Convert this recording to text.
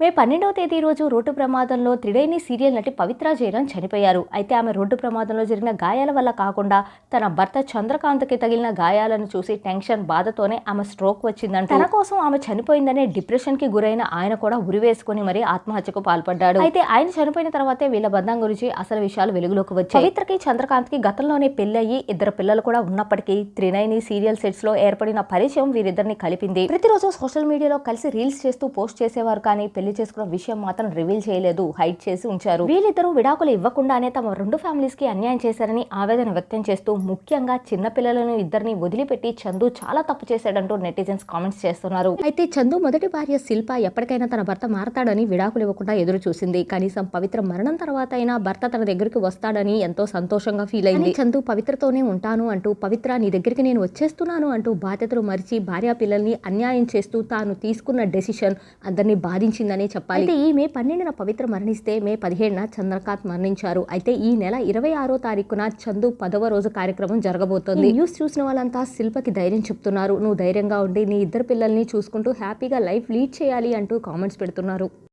మే పన్నెండవ తేదీ రోజు రోడ్డు ప్రమాదంలో త్రిడేని సీరియల్ నటి పవిత్ర జయరాం చనిపోయారు. అయితే ఆమె రోడ్డు ప్రమాదంలో జరిగిన గాయాల వల్ల కాకుండా తన భర్త చంద్రకాంత్కి తగిలిన గాయాలను చూసి టెన్షన్ బాధతోనే ఆమె స్ట్రోక్ వచ్చిందంట తన కోసం ఆమె చనిపోయిందనే డిప్రెషన్కి గురైన ఆయన కూడా ఉరివేసుకుని మరీ ఆత్మహత్యకు పాల్పడ్డాడు. అయితే ఆయన చనిపోయిన తర్వాతే వీళ్ళ బంధం గురించి అసలు విషయాలు వెలుగులోకి వచ్చాయి. పవిత్రకి చంద్రకాంత్కి గతంలోనే పెళ్ళయి ఇద్దరు పిల్లలు కూడా ఉన్నప్పటికీ త్రినైని సీరియల్ సెట్స్లో ఏర్పడిన పరిచయం వీరిద్దరిని కలిపింది. ప్రతిరోజు సోషల్ మీడియాలో కలిసి రీల్స్ చేస్తూ పోస్ట్ చేసేవారు కానీ పెళ్ళి చేసుకున్న విషయం మాత్రం రివీల్ చేయలేదు హైడ్ చేసి ఉంచారు. వీళ్ళిద్దరూ విడాకులు ఇవ్వకుండానే తమ రెండు ఫ్యామిలీస్కి అన్యాయం చేశారని ఆవేదన వ్యక్తం చేస్తూ ముఖ్యంగా చిన్న పిల్లలను ఇద్దరిని వదిలిపెట్టి చందు చాలా తప్పు చేశాడంటూ నెటిజన్స్ కామెంట్స్ చేస్తున్నారు. అయితే చందు మొదటి భార్య శిల్ప ఎప్పటికైనా తన భర్త మారతాడని విడాకులు ఇవ్వకుండా ఎదురు చూసింది. కనీసం పవిత్ర మరణం తర్వాత అయినా భర్త తన దగ్గరికి వస్తాడని ఎంతో సంతోషంగా ఫీల్ అయింది. చందు పవిత్రతోనే ఉంటాను అంటూ పవిత్ర నీ దగ్గరికి నేను వచ్చేస్తున్నాను అంటూ బాధ్యతలు మరిచి భార్య పిల్లల్ని అన్యాయం చేస్తూ తాను తీసుకున్న డెసిషన్ అందరినీ బాధించిందని చెప్పాలి. అయితే ఈ మే పన్నెండున పవిత్ర మరణిస్తే మే పదిహేడున చంద్రకాంత్ మరణించారు. అయితే ఈ నెల ఇరవై ఆరో తారీఖున చందు పదవ రోజు కార్యక్రమం జరగబోతోంది. న్యూస్ చూసిన వాళ్ళంతా శిల్పకి ధైర్యం చెప్తున్నారు. నువ్వు ధైర్యంగా ఉండి నీ ఇద్దరు పిల్లల్ని చూసుకుంటూ హ్యాపీగా లైఫ్ లీడ్ చేయాలి అంటూ కామెంట్స్ పెడుతున్నారు.